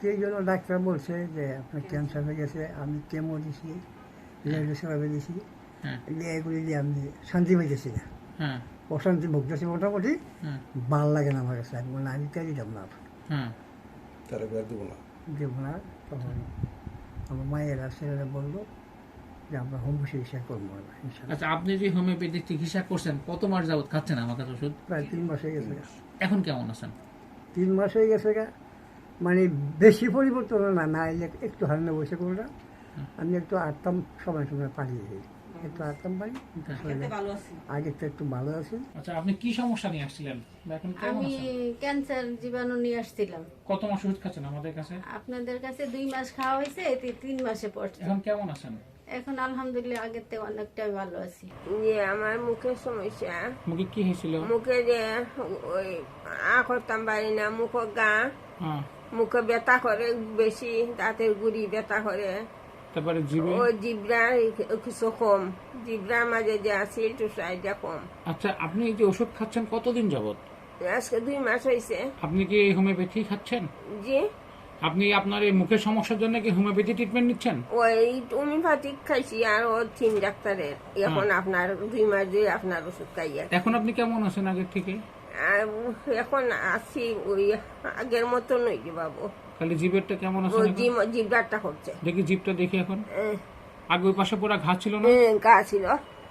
সেই জন্য ডাক্তার বলছে যে আপনার ক্যান্সার হয়ে গেছে আমি কেমো দিছি রেডিওথেরাপি দিছি। হ্যাঁ। দিয়ে এগুলি দিয়ে আমি শান্তি পাইতেছি না। হ্যাঁ। অশান্তি ভুগতেছি মোটামুটি। হ্যাঁ। ভালো লাগে না আমার কাছে। আমি বললাম আমি তাই দিতাম না তারা বের দেবো না। দেব না। তখন আমার মায়েরা ছেলেরা বলল যে আমরা হোম চিকিৎসা করব আচ্ছা আপনি যে হোমিওপ্যাথিক চিকিৎসা করছেন কত মাস যাবত খাচ্ছেন আমার কাছে ওষুধ? প্রায় তিন মাস হয়ে গেছে। গা। এখন কেমন আছেন? তিন মাস হয়ে গেছে গা। মানে বেশি পরিবর্তন না না এলে একটু হারানো বসে করলে আমি একটু আটতাম সময় সময় পালিয়ে যাই। একটু আটতাম পারি আগে তো একটু ভালো আছে। আচ্ছা আপনি কি সমস্যা নিয়ে আসছিলেন? আমি ক্যান্সার জীবাণু নিয়ে আসছিলাম। কত মাস ওষুধ খাচ্ছেন আমাদের কাছে? আপনাদের কাছে দুই মাস খাওয়া হয়েছে এতে তিন মাসে পড়ছে। এখন কেমন আছেন? এখন আলহামদুলিল্লাহ আগের থেকে অনেকটাই ভালো আছি। যে আমার মুখের সমস্যা। মুখে কি হয়েছিল? মুখে যে ওই আ করতাম পারি না মুখ গা। হ্যাঁ। মুখে ব্যথা করে বেশি দাঁতের গুড়ি ব্যথা করে। তারপরে জিবে ও জিব্রা কিছু কম জিব্রা মাঝে যে আছিল টুসাইটা কম। আচ্ছা আপনি এই যে ওষুধ খাচ্ছেন কতদিন যাবত আজকে দুই মাস হয়েছে আপনি কি এই হোমিওপ্যাথি খাচ্ছেন? জি। আপনি আপনার এই মুখের সমস্যার জন্য কি হোমিওপ্যাথি ট্রিটমেন্ট নিচ্ছেন? ওই হোমিওপ্যাথিক খাইছি আর ও তিন ডাক্তারের। এখন আপনার দুই মাস দিয়ে আপনার ওষুধ খাইয়া। এখন আপনি কেমন আছেন আগের থেকে? এখন আছি ওই আগের মতো নই যে বাবু। খালি জিভেরটা কেমন আছে জিব্রাটা করছে দেখি জিভটা দেখি এখন। আগে ওই পাশে পুরো ঘা ছিল না? গা ছিল।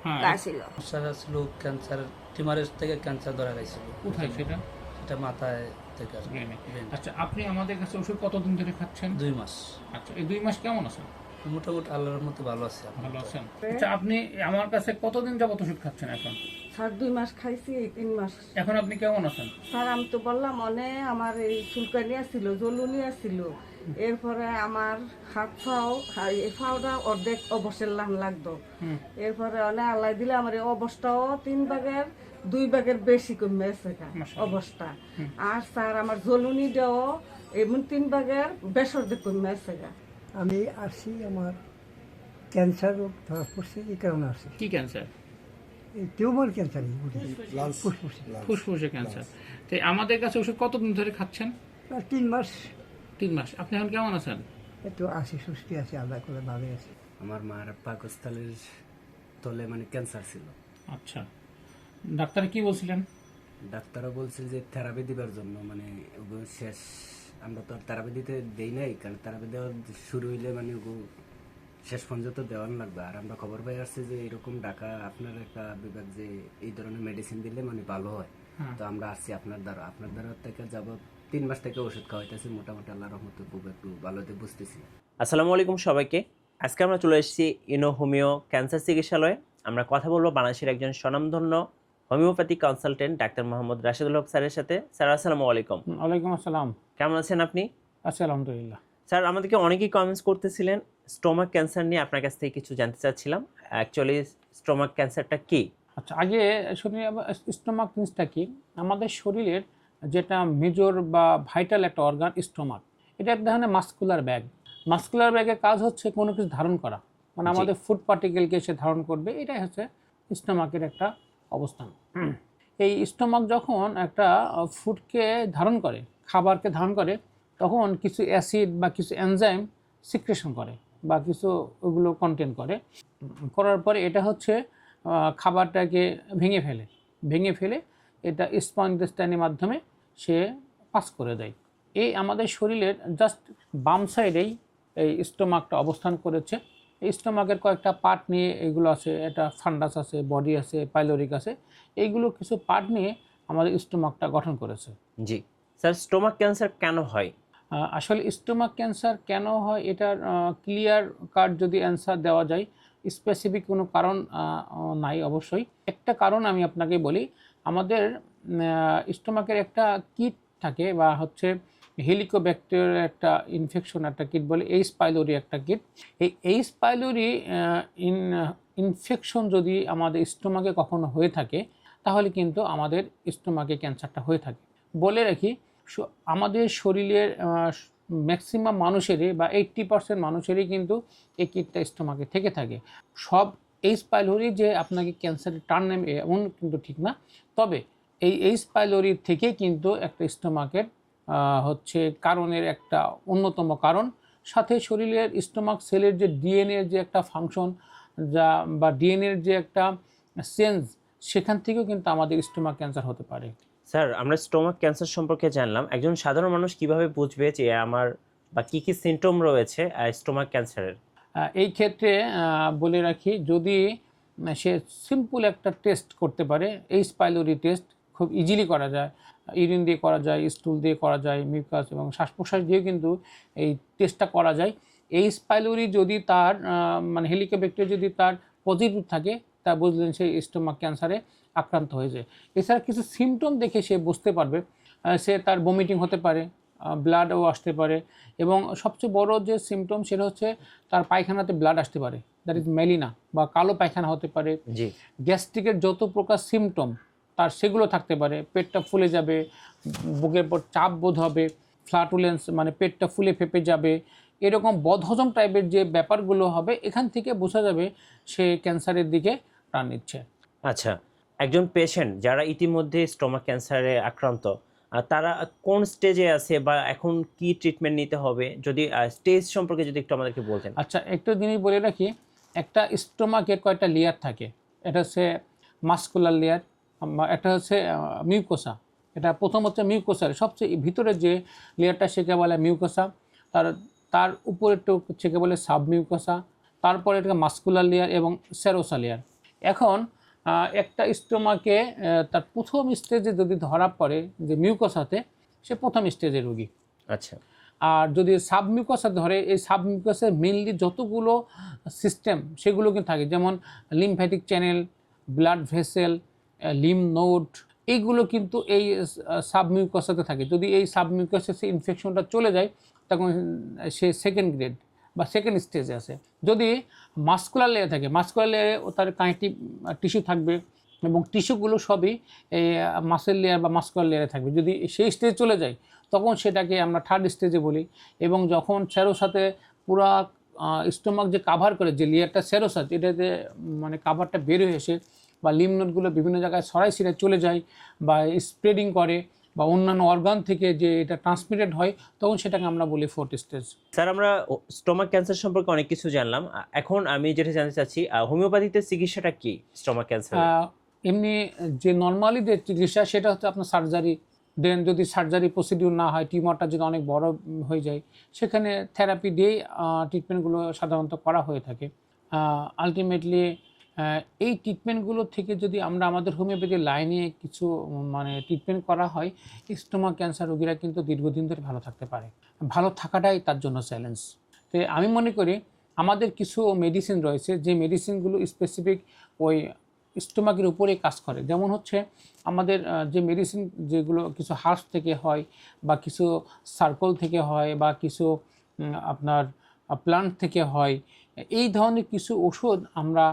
হ্যাঁ। গা ছিল। সমস্যা ছিল ক্যান্সার টিমারের থেকে ক্যান্সার ধরা গেছিল। কোথায় সেটা? এটা মাথায় থেকে আর। আচ্ছা আপনি আমাদের কাছে ওষুধ কতদিন ধরে খাচ্ছেন? দুই মাস। আচ্ছা এই দুই মাস কেমন আছেন মোটামুটি আল্লাহর মতো ভালো আছে ভালো আছেন? আচ্ছা আপনি আমার কাছে কতদিন যাবত ওষুধ খাচ্ছেন এখন? স্যার দুই মাস খাইছি এই তিন মাস। এখন আপনি কেমন আছেন? স্যার আমি তো বললাম অনে আমার এই চুলকানি আসছিল জ্বলুনি আসছিল। এরপরে আমার হাত ফাও এই ফাওটা অর্ধেক অবসের লাম লাগতো। এরপরে অনেক আল্লাহ দিলে আমার এই অবস্থাও তিন ভাগের দুই ভাগের বেশি কমে আছে অবস্থা। আর স্যার আমার জ্বলুনি দেও এমন তিন ভাগের বেশ অর্ধেক কমে আছে আমি আসছি আমার ক্যান্সার রোগ ধরা পড়ছে এই কারণে আসছি। কি ক্যান্সার? এই টিউমার ক্যান্সার ফুসফুসে ক্যান্সার। তো আমাদের কাছে ওষুধ কতদিন ধরে খাচ্ছেন? তিন মাস। তিন মাস। আপনি এখন কেমন আছেন? একটু আসি সুস্থি আছি আল্লাহ করে ভালো আছি। আমার মার পাকস্থলের তলে মানে ক্যান্সার ছিল। আচ্ছা। ডাক্তার কি বলছিলেন? ডাক্তারও বলছিল যে থেরাপি দিবার জন্য মানে শেষ আমরা তো আর থেরাপি দিতে দেই নাই কারণ থেরাপি দেওয়া শুরু হইলে মানে শেষ পর্যন্ত দেওয়ান লাগবে। আর আমরা খবর পাই আসছে যে এরকম ডাকা আপনার একটা বিভাগ যে এই ধরনের মেডিসিন দিলে মানে ভালো হয়। তো আমরা আসছি আপনার দ্বারা। আপনার দ্বারা থেকে যাব তিন মাস থেকে ওষুধ খাওয়াইতেছি মোটামুটি আল্লাহ রহমতে খুব একটু ভালোতে বুঝতেছি। আসসালামু আলাইকুম সবাইকে। আজকে আমরা চলে এসেছি ইনো হোমিও ক্যান্সার চিকিৎসালয়ে। আমরা কথা বলব বাংলাদেশের একজন স্বনামধন্য homeopathic consultant doctor Mohammad Rashedul Haque স্যারের সাথে। স্যার আসসালামু আলাইকুম। ওয়ালাইকুম আসসালাম। কেমন আছেন আপনি? আচ্ছা আলহামদুলিল্লাহ। স্যার আমাদেরকে অনেকেই কমেন্টস করতেছিলেন স্টোমাক ক্যান্সার নিয়ে। আপনার কাছ থেকে কিছু জানতে চাচ্ছিলাম। অ্যাকচুয়ালি স্টোমাক ক্যান্সারটা কি? আচ্ছা আগে শরীরে স্টোমাক জিনিসটা কি? আমাদের শরীরের যেটা মেজর বা ভাইটাল একটা অর্গান স্টোমাক এটা এক ধরনের মাস্কুলার ব্যাগ মাস্কুলার ব্যাগের কাজ হচ্ছে কোনো কিছু ধারণ করা। মানে আমাদের ফুড পার্টিকেলকে সে ধারণ করবে। এটাই হচ্ছে স্টোমাকের একটা অবস্থান। এই স্টোমাক যখন একটা ফুডকে ধারণ করে, খাবারকে ধারণ করে, তখন কিছু অ্যাসিড বা কিছু এনজাইম সিক্রেশন করে বা কিছু ওগুলো কন্টেন করে। করার পরে এটা হচ্ছে খাবারটাকে ভেঙে ফেলে। ভেঙে ফেলে এটা স্পন্ডেস্টাইনের মাধ্যমে সে পাস করে দেয়। এই আমাদের শরীরের জাস্ট বাম সাইডেই এই স্টোমাকটা অবস্থান করেছে। স্টোমাকের কয়েকটা পার্ট নিয়ে এগুলো আছে এটা ফান্ডাস আছে বডি আছে পাইলোরিক আছে এইগুলো কিছু পার্ট নিয়ে আমাদের স্টোমাকটা গঠন করেছে। জি। স্যার স্টোমাক ক্যান্সার কেন হয়? আসলে স্টোমাক ক্যান্সার কেন হয় এটার ক্লিয়ার কার্ড যদি অ্যান্সার দেওয়া যায় স্পেসিফিক কোনো কারণ নাই অবশ্যই। একটা কারণ আমি আপনাকে বলি আমাদের স্টোমাকের একটা কিট থাকে বা হচ্ছে হেলিকোব্যাকটেরিয়ার একটা ইনফেকশন একটা কিট বলে এইচ পাইলোরি একটা কিট। এই এইচ পাইলোরি ইন ইনফেকশন যদি আমাদের স্টোমাকে কখনো হয়ে থাকে, তাহলে কিন্তু আমাদের স্টোমাকে ক্যান্সারটা হয়ে থাকে। বলে রাখি আমাদের শরীরের ম্যাক্সিমাম মানুষেরই বা এইট্টি পার্সেন্ট মানুষেরই কিন্তু এই কিটটা স্টোমাকে থেকে থাকে। সব এইচ পাইলোরি যে আপনাকে ক্যান্সারের টার্ন নেবে এমন কিন্তু ঠিক না। তবে এই এইচ পাইলোরি থেকে কিন্তু একটা স্টোমাকের হচ্ছে কারণের একটা অন্যতম কারণ। সাথে শরীরের স্টোমাক সেলের যে ডিএনএর যে একটা ফাংশন যা বা ডিএনএর যে একটা সেন্স সেখান থেকেও কিন্তু আমাদের স্টোমাক ক্যান্সার হতে পারে। স্যার আমরা স্টোমাক ক্যান্সার সম্পর্কে জানলাম। একজন সাধারণ মানুষ কীভাবে বুঝবে যে আমার বা কী কী সিমটম রয়েছে স্টোমাক ক্যান্সারের? এই ক্ষেত্রে বলে রাখি যদি সে সিম্পল একটা টেস্ট করতে পারে এই স্পাইলোরি টেস্ট খুব ইজিলি করা যায়। ইউরিন দিয়ে করা যায় স্টুল দিয়ে করা যায় মিউকাস এবং শ্বাস প্রশ্বাস দিয়েও কিন্তু এই টেস্টটা করা যায়। এই স্পাইলোরি যদি তার মানে হেলিকোব্যাক্টেরিয়া যদি তার পজিটিভ থাকে তা বুঝলেন সে স্টোমাক ক্যান্সারে আক্রান্ত হয়েছে এছাড়া কিছু সিমটম দেখে সে বুঝতে পারবে সে তার বমিটিং হতে পারে ব্লাডও আসতে পারে এবং সবচেয়ে বড় যে সিমটম সেটা হচ্ছে তার পায়খানাতে ব্লাড আসতে পারে। দ্যাট ইজ মেলিনা বা কালো পায়খানা হতে পারে। গ্যাস্ট্রিকের যত প্রকার সিমটম তার সেগুলো থাকতে পারে। পেটটা ফুলে যাবে বুকের পর চাপ বোধ হবে ফ্লাটুলেন্স মানে পেটটা ফুলে ফেপে যাবে এরকম বদহজম টাইপের যে ব্যাপারগুলো হবে এখান থেকে বোঝা যাবে সে ক্যান্সারের দিকে প্রাণ নিচ্ছে। আচ্ছা একজন পেশেন্ট যারা ইতিমধ্যে স্টোমাক ক্যান্সারে আক্রান্ত তারা কোন স্টেজে আছে বা এখন কি ট্রিটমেন্ট নিতে হবে? যদি স্টেজ সম্পর্কে যদি একটু আমাদেরকে বলতেন। আচ্ছা একটু জিনিস বলে রাখি একটা স্টোমাকের কয়টা লেয়ার থাকে। এটা হচ্ছে মাস্কুলার লেয়ার একটা হচ্ছে মিউকোসা এটা প্রথম হচ্ছে মিউকোসার সবচেয়ে ভিতরে যে লেয়ারটা সেকে বলে মিউকোসা তার তার উপরেরটা সেকে বলে সাব মিউকোসা তারপরে এটা মাস্কুলার লেয়ার এবং সেরোসা লেয়ার এখন একটা স্টোমাকে তার প্রথম স্টেজে যদি ধরা পড়ে যে মিউকোসাতে সে প্রথম স্টেজের রোগী। আচ্ছা। আর যদি সাবমিউকাসে ধরে এই সাবমিউকাসে মেনলি যতগুলো সিস্টেম সেগুলো কিন্তু থাকে। যেমন lymphatic channel blood vessel lymph, node, এইগুলো কিন্তু এই সাবমিউকাসাতে থাকে। যদি এই সাবমিউকাসে ইনফেকশনটা চলে যায়, তখন সে সেকেন্ড গ্রেড বা সেকেন্ড স্টেজে আছে যদি মাস্কুলার লেয়ার থাকে মাস্কুলার লেয়ারে তার কানেকটিভ টিস্যু থাকবে এবং টিস্যুগুলো সবই মাসেল লেয়ার বা মাস্কুলার লেয়ারে থাকবে। যদি সেই স্টেজ চলে যায়, তখন সেটাকে আমরা থার্ড স্টেজে বলি এবং যখন সেরোসাতে পুরা স্টোমাক যে কাভার করে, যে লেয়ারটা সেরোসাত এটাতে মানে কাভারটা বের হয়ে এসে বা লিমনোটগুলো বিভিন্ন জায়গায় সরাই ছিঁড়ে চলে যায় বা স্প্রেডিং করে বা অন্যান্য অর্গান থেকে যে এটা ট্রান্সমিটেড হয় তখন সেটাকে আমরা বলি ফোর্থ স্টেজ স্যার আমরা স্টোমাক ক্যান্সার সম্পর্কে অনেক কিছু জানলাম। এখন আমি যেটা জানতে চাচ্ছি হোমিওপ্যাথিতে চিকিৎসাটা কি স্টোমাক ক্যান্সার এমনি যে নর্মালি যে চিকিৎসা সেটা হচ্ছে আপনার সার্জারি দেন যদি সার্জারি প্রসিডিউর না হয় টিউমারটা যদি অনেক বড় হয়ে যায় সেখানে থেরাপি দিয়েই ট্রিটমেন্টগুলো সাধারণত করা হয়ে থাকে। আলটিমেটলি এই ট্রিটমেন্টগুলো থেকে যদি আমরা আমাদের হোমিওপ্যাথি লাইনে কিছু মানে ট্রিটমেন্ট করা হয় স্টোমা ক্যান্সার রোগীরা কিন্তু দীর্ঘদিন ধরে ভালো থাকতে পারে। ভালো থাকাটাই তার জন্য চ্যালেঞ্জ তো আমি মনে করি আমাদের কিছু মেডিসিন রয়েছে, যে মেডিসিনগুলো স্পেসিফিক ওই স্টোমাকের উপরে কাজ করে। যেমন হচ্ছে আমাদের যে মেডিসিন যেগুলো কিছু হার্স থেকে হয় বা কিছু সার্কল থেকে হয় বা কিছু আপনার প্লান্ট থেকে হয়, এই ধরনের কিছু ওষুধ আমরা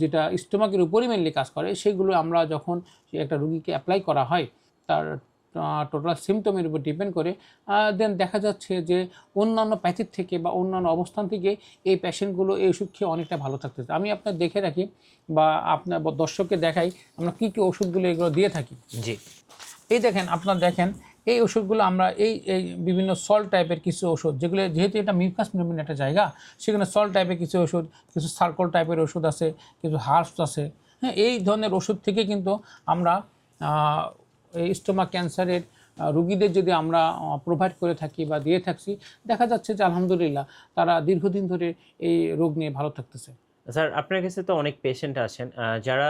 যেটা স্টোমাকের উপরই মেনলি কাজ করে সেগুলো আমরা যখন একটা রুগীকে অ্যাপ্লাই করা হয় তার টোটাল সিমটমের উপর ডিপেন্ড করে দেন দেখা যাচ্ছে যে অন্যান্য প্যাথির থেকে বা অন্যান্য অবস্থান থেকে এই পেশেন্টগুলো এই ওষুধ খেয়ে অনেকটা ভালো থাকতেছে আমি আপনার দেখে রাখি বা আপনার দর্শককে দেখাই আমরা কী কী ওষুধগুলো এগুলো দিয়ে থাকি। জি। এই দেখেন আপনার দেখেন এই ওষুধগুলো আমরা এই এই বিভিন্ন সল্ট টাইপের কিছু ওষুধ, যেগুলো যেহেতু এটা মিউকাস মেমব্রেন একটা জায়গা, সেখানে সল্ট টাইপের কিছু ওষুধ, কিছু সার্কল টাইপের ওষুধ আছে, কিছু হার্বস আছে। হ্যাঁ এই ধরনের ওষুধ থেকে কিন্তু আমরা এই স্টোমাক ক্যান্সারের রুগীদের যদি আমরা প্রোভাইড করে থাকি বা দিয়ে থাকছি, দেখা যাচ্ছে যে আলহামদুলিল্লাহ তারা দীর্ঘদিন ধরে এই রোগ নিয়ে ভালো থাকতেছে। স্যার আপনার কাছে তো অনেক পেশেন্ট আছেন যারা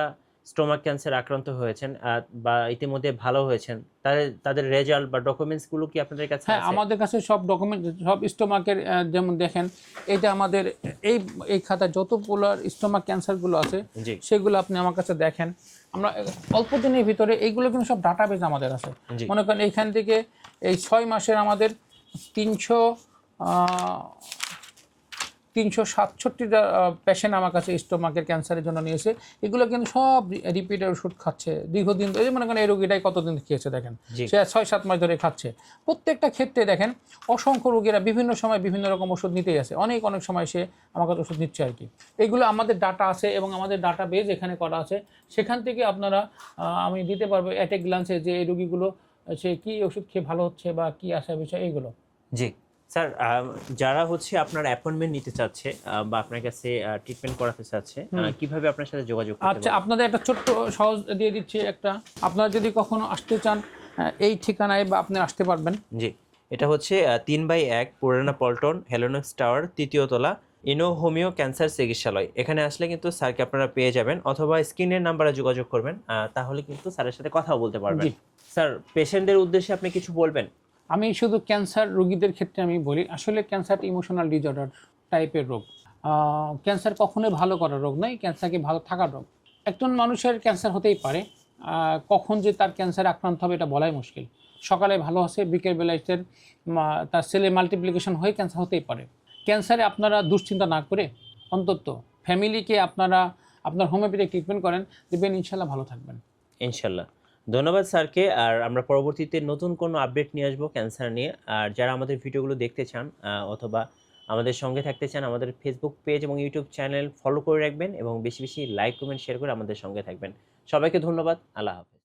স্টোমাক ক্যান্সার আক্রান্ত হয়েছেন বা ইতিমধ্যে ভালো হয়েছেন তাদের তাদের রেজাল্ট বা ডকুমেন্টসগুলো কি আপনাদের কাছে হ্যাঁ আমাদের কাছে সব ডকুমেন্ট সব স্টোমাকের যেমন দেখেন এটা আমাদের এই এই খাতায় যত পোলার স্টোমাক ক্যান্সারগুলো আছে সেগুলো আপনি আমার কাছে দেখেন। আমরা অল্প দিনের ভিতরে এইগুলো কিন্তু সব ডাটাবেজ আমাদের আছে। মনে করেন এইখান থেকে এই ছয় মাসের আমাদের তিনশো তিনশো সাতষট্টিটা পেশেন্ট আমার কাছে স্টোমাকের ক্যান্সারের জন্য নিয়েছে। এগুলো কিন্তু সব রিপিটের ওষুধ খাচ্ছে। দীর্ঘদিন ধরে মনে করেন এই রোগীটাই কতদিন খেয়েছে দেখেন। সে ছয় সাত মাস ধরে খাচ্ছে। প্রত্যেকটা ক্ষেত্রে দেখেন অসংখ্য রোগীরা বিভিন্ন সময় বিভিন্ন রকম ওষুধ নিতেই আছে অনেক অনেক সময় সে আমার কাছে ওষুধ নিচ্ছে আর কি। এগুলো আমাদের ডাটা আছে এবং আমাদের ডাটা বেজ এখানে করা আছে। সেখান থেকে আপনারা আমি দিতে পারব অ্যাট এ গ্লান্সে যে এই রোগীগুলো সে কী ওষুধ খেয়ে ভালো হচ্ছে বা কী আসার বিষয় এইগুলো। জি। স্যার যারা হচ্ছে আপনার অ্যাপয়েন্টমেন্ট নিতে চাচ্ছে বা আপনার কাছে ট্রিটমেন্ট করাতে চাচ্ছে কীভাবে আপনার সাথে যোগাযোগ করতে আচ্ছা আপনাদের একটা ছোট্ট সহজ দিয়ে দিচ্ছি একটা। আপনারা যদি কখনো আসতে চান এই ঠিকানায় বা আপনি আসতে পারবেন। জি এটা হচ্ছে তিন বাই এক পুরানা পল্টন হেলোনক্স টাওয়ার তৃতীয় তলা ইনো হোমিও ক্যান্সার চিকিৎসালয়। এখানে আসলে কিন্তু স্যারকে আপনারা পেয়ে যাবেন অথবা স্ক্রিনের নাম্বারে যোগাযোগ করবেন তাহলে কিন্তু স্যারের সাথে কথাও বলতে পারবেন। স্যার পেশেন্টদের উদ্দেশ্যে আপনি কিছু বলবেন? আমি শুধু ক্যান্সার রোগীদের ক্ষেত্রে আমি বলি, আসলে ক্যান্সার ইমোশনাল ডিজর্ডার টাইপের রোগ। ক্যান্সার কখনোই ভালো করার রোগ নয়, ক্যান্সারকে ভালো থাকার রোগ। একজন মানুষের ক্যান্সার হতেই পারে কখন যে তার ক্যান্সার আক্রান্ত হবে এটা বলাই মুশকিল। সকালে ভালো আছে বিকেলবেলায় তার তার সেলে মাল্টিপ্লিকেশন হয়ে ক্যান্সার হতেই পারে। ক্যান্সারে আপনারা দুশ্চিন্তা না করে অন্তত ফ্যামিলিকে আপনারা, আপনার হোমিওপ্যাথিক ট্রিটমেন্ট করেন, দেখবেন ইনশাল্লাহ ভালো থাকবেন। ইনশাল্লাহ। ধন্যবাদ স্যারকে। আর আমরা পরবর্তীতে নতুন কোনো আপডেট নিয়ে আসব ক্যান্সার নিয়ে। আর যারা আমাদের ভিডিওগুলো দেখতে চান অথবা আমাদের সঙ্গে থাকতে চান, আমাদের ফেসবুক পেজ এবং ইউটিউব চ্যানেল ফলো করে রাখবেন এবং বেশি বেশি লাইক কমেন্ট শেয়ার করে আমাদের সঙ্গে থাকবেন। সবাইকে ধন্যবাদ। আল্লাহ হাফেজ।